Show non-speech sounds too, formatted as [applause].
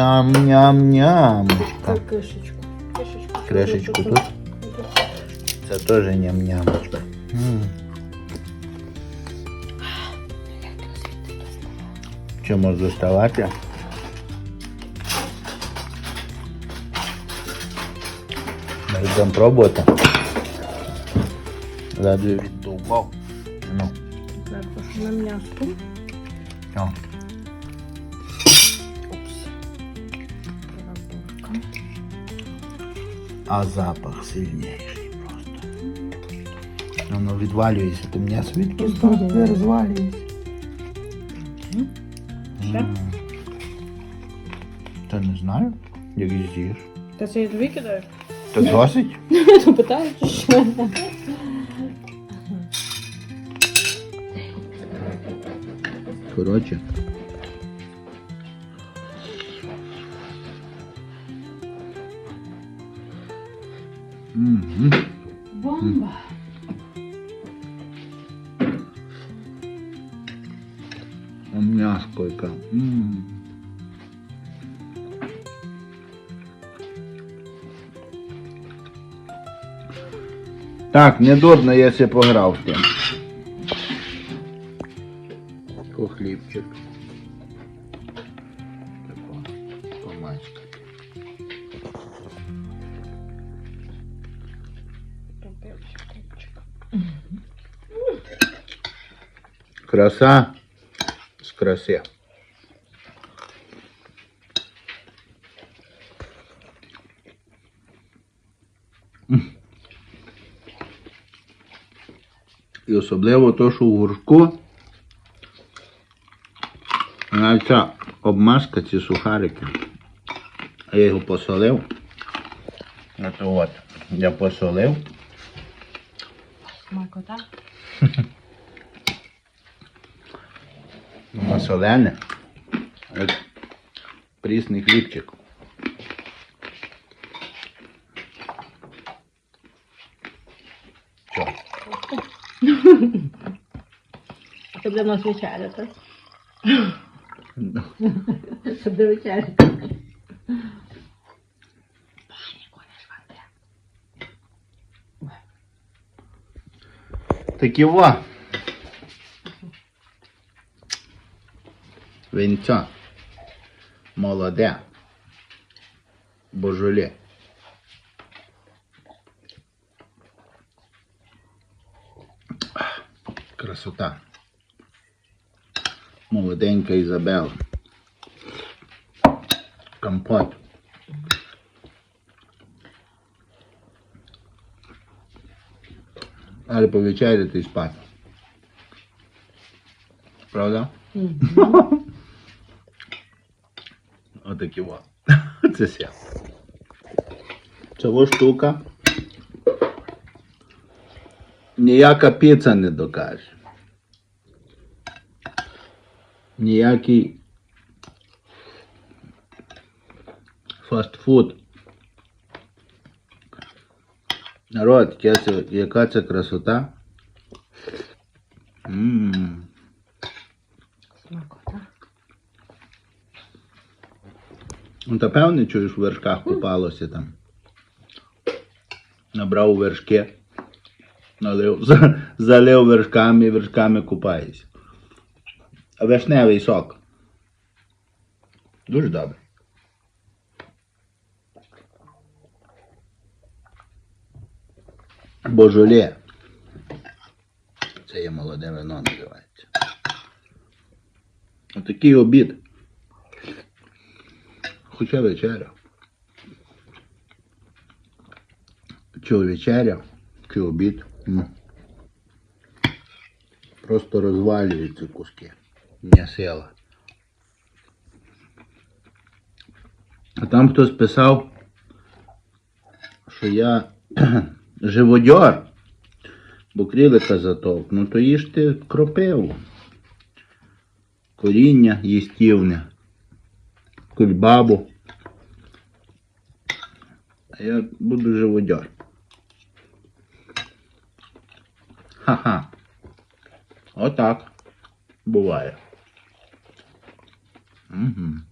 Ням-ням-ням. Кришечку. Кришечку тут. Це теж ням-нямочка. Чому доставати? Ми йдемо пробувати. Радую віддумав. Ну. Так, на м'ясо. Так. А запах сильніший просто. Воно відвалюється, ти м'ясо відпускав, не розвалюється. Ще? Та не знаю, як з'їш. Та це я тобі? Та досить? [laughs] То питаю, чи що? Коротше. Мгм. Бомба. А м'яско яке. М. Так, не я себе пограв з тим. Хлібчик. Краса з краси. І особливо то, що в горшку навіть ця обмазка, ці сухарики. Я його посолив. Ото от, я посолив. Смакота. [laughs] Воно солене. Як прісний хлібчик. Що? Це для нас вечеря, так? [laughs] Це для вечері. Такі во. Вінця. Молоде. Божолі. Красота. Молоденька Ізабела. Компот. Але повечеряти і спати. Правда? Отакі во. [laughs] Це ся. Во штука. Ніяка піца не докаже. Ніякий фастфуд. Народ, яка це красота. Ммм. Ну, та певне, чуєш, в вершках купалося там. Набрав вершки, налив, [laughs] залив вершками і вершками купаєшся. А вишневий сок. Дуже добре. Божолє. Це є молоде вино називається. Отакий обід. Хоча вечеря. Чи вечеря, чи обід. Ну. Просто розвалюються куски. М'ясила. А там хтось писав, що я [clears throat] живодьор, бо крілика затовк. Ну то їж ти кропиву. Коріння їстівне кульбабу. А я буду живодьор. Ха-ха. Отак. Буває. Угу.